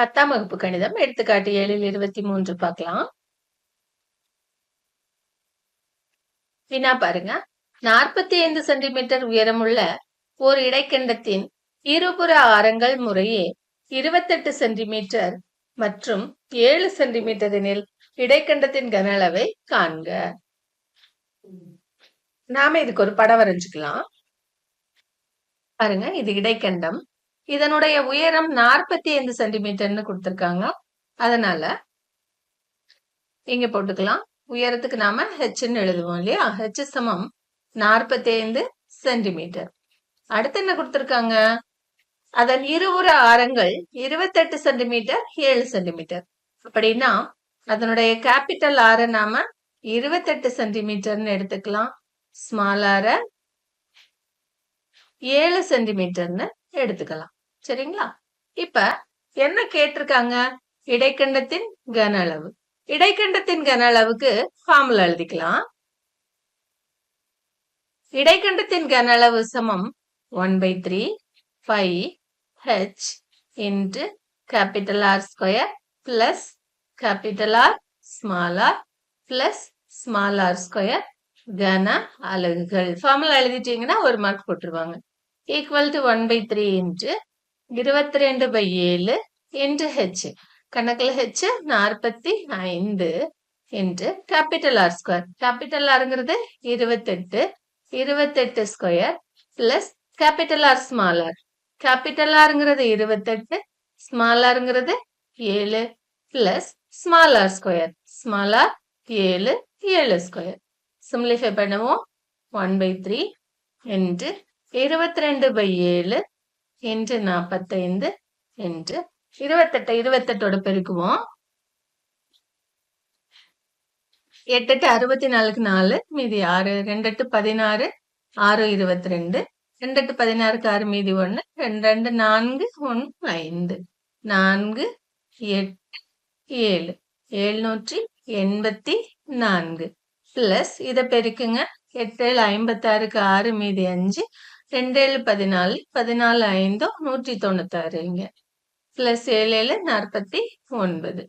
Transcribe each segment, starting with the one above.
பத்தாம் வகுப்பு கணிதம் எடுத்துக்காட்டு ஏழில் இருபத்தி மூன்று பார்க்கலாம். வினா பாருங்க. நாற்பத்தி ஐந்து சென்டிமீட்டர் உயரமுள்ள ஒரு இடைக்கண்டத்தின் இருபுற ஆரங்கள் முறையே இருபத்தெட்டு சென்டிமீட்டர் மற்றும் ஏழு சென்டிமீட்டர் எனில் இடைக்கண்டத்தின் கன அளவை காண்க. நாம இதுக்கு ஒரு படம் வரைஞ்சுக்கலாம். பாருங்க இது இடைக்கண்டம். இதனுடைய உயரம் நாற்பத்தி ஐந்து சென்டிமீட்டர்னு கொடுத்துருக்காங்க. அதனால இங்க போட்டுக்கலாம். உயரத்துக்கு நாம ஹெச்ன்னு எழுதுவோம் இல்லையா? ஹெச் சமம் நாற்பத்தி ஐந்து சென்டிமீட்டர். அடுத்து என்ன கொடுத்துருக்காங்க? அதன் இருபுற ஆரங்கள் இருபத்தெட்டு சென்டிமீட்டர் ஏழு சென்டிமீட்டர். அப்படின்னா அதனுடைய கேபிட்டல் ஆர நாம இருபத்தெட்டு சென்டிமீட்டர்னு எடுத்துக்கலாம். ஸ்மால் ஆர ஏழு சென்டிமீட்டர்னு எடுத்துக்கலாம். சரிங்களா? இப்ப என்ன கேட்டிருக்காங்க? இடைக்கண்டத்தின் கன அளவு. இடைக்கண்டத்தின் கன அளவுக்கு ஃபார்முலா எழுதிக்கலாம். இடைக்கண்டத்தின் கன அளவு சமம் one by three five H into capital R square plus capital R small R plus small R square கன அலகுகள். ஃபார்முலா எழுதிட்டீங்கன்னா ஒரு மார்க் போட்டுருவாங்க. Equal to one by three into இருபத்தி ரெண்டு பை ஏழு என்று ஹெச் கணக்கில் ஹெச் நாற்பத்தி ஐந்து என்று கேபிட்டல் ஆர் ஸ்கொயர் கேபிட்டல் ஆருங்கிறது இருபத்தெட்டு. இருபத்தெட்டு square plus capital R small R capital ஆருங்கிறது இருபத்தெட்டு. ஸ்மால் ஆருங்கிறது ஏழு plus small R square small R ஏழு ஏழு ஸ்கொயர் சிம்லிஃபை பண்ணுவோம். ஒன் பை த்ரீ என்று இருபத்தி ரெண்டு பை ஏழு என்று நாற்பத்தைந்து என்று இருபத்தெட்டு. இருபத்தெட்டோட பெருக்குவோம். எட்டு எட்டு அறுபத்தி நாலுக்கு நாலு மீதி ஆறு. ரெண்டு எட்டு பதினாறு ஆறு இருபத்தி ரெண்டு ரெண்டு எட்டு பதினாறுக்கு ஆறு மீதி ஒன்று ரெண்டு ரெண்டு நான்கு ஒன்று ஐந்து. நான்கு எட்டு ஏழு. எழுநூற்றி எண்பத்தி நான்கு. பிளஸ் இதை பெருக்குங்க. எட்டு ஐம்பத்தாறுக்கு ஆறு மீதி அஞ்சு. ரெண்டேழு பதினாலு பதினாலு ஐந்தோ நூற்றி தொண்ணூத்தாறு இங்க பிளஸ் ஏழு ஏழு நாற்பத்தி ஒன்பது.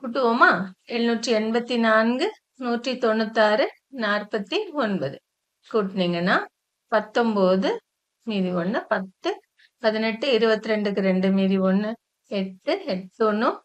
கூட்டுவோமா? எழுநூற்றி எண்பத்தி நான்கு நூற்றி தொண்ணூத்தாறு நாற்பத்தி ஒன்பது. கூட்டினீங்கன்னா பத்தொம்போது மீதி ஒன்று பத்து பதினெட்டு இருபத்தி ரெண்டுக்கு ரெண்டு மீதி ஒன்று எட்டு எட்டு ஒன்றும்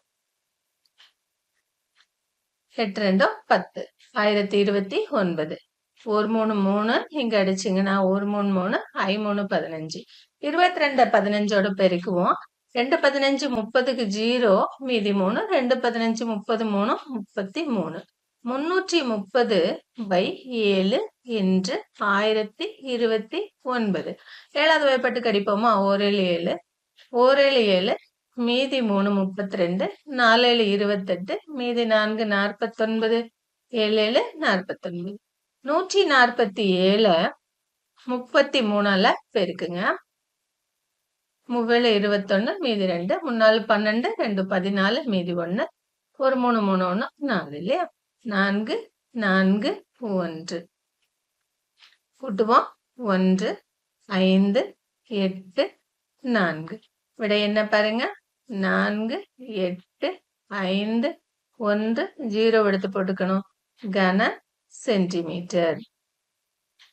எட்டு ரெண்டும் பத்து. ஆயிரத்தி இருபத்தி ஒன்பது. ஒரு மூணு மூணு இங்க அடிச்சிங்கன்னா ஒரு மூணு மூணு ஐ மூணு பதினஞ்சு. இருபத்தி ரெண்டு பதினஞ்சோட பெருக்குவோம். ரெண்டு பதினஞ்சு முப்பதுக்கு ஜீரோ மீதி மூணு ரெண்டு பதினஞ்சு முப்பது மூணு முப்பத்தி மூணு. முன்னூற்றி முப்பது பை ஏழு என்று ஆயிரத்தி இருபத்தி ஒன்பது. ஏழாவது வயப்பட்டு கடிப்போமா? ஓரேழு ஏழு ஓரேழு ஏழு மீதி மூணு முப்பத்தி ரெண்டு நாலேழு இருபத்தெட்டு மீதி நான்கு நாற்பத்தொன்பது ஏழு ஏழு நாற்பத்தொன்பது. நூற்றி நாற்பத்தி ஏழு முப்பத்தி மூணால பெருக்குங்க. முவேழு இருபத்தொன்னு மீதி ரெண்டு முன்னாலு பன்னெண்டு ரெண்டு பதினாலு மீதி ஒன்று ஒரு மூணு மூணு ஒன்று நாலு இல்லையா? நான்கு நான்கு ஒன்று. கூட்டுவோம். ஒன்று ஐந்து எட்டு நான்கு. விட என்ன பாருங்க? நான்கு எட்டு ஐந்து ஒன்று ஜீரோ எடுத்து போட்டுக்கணும். கன சென்டிமீட்டர்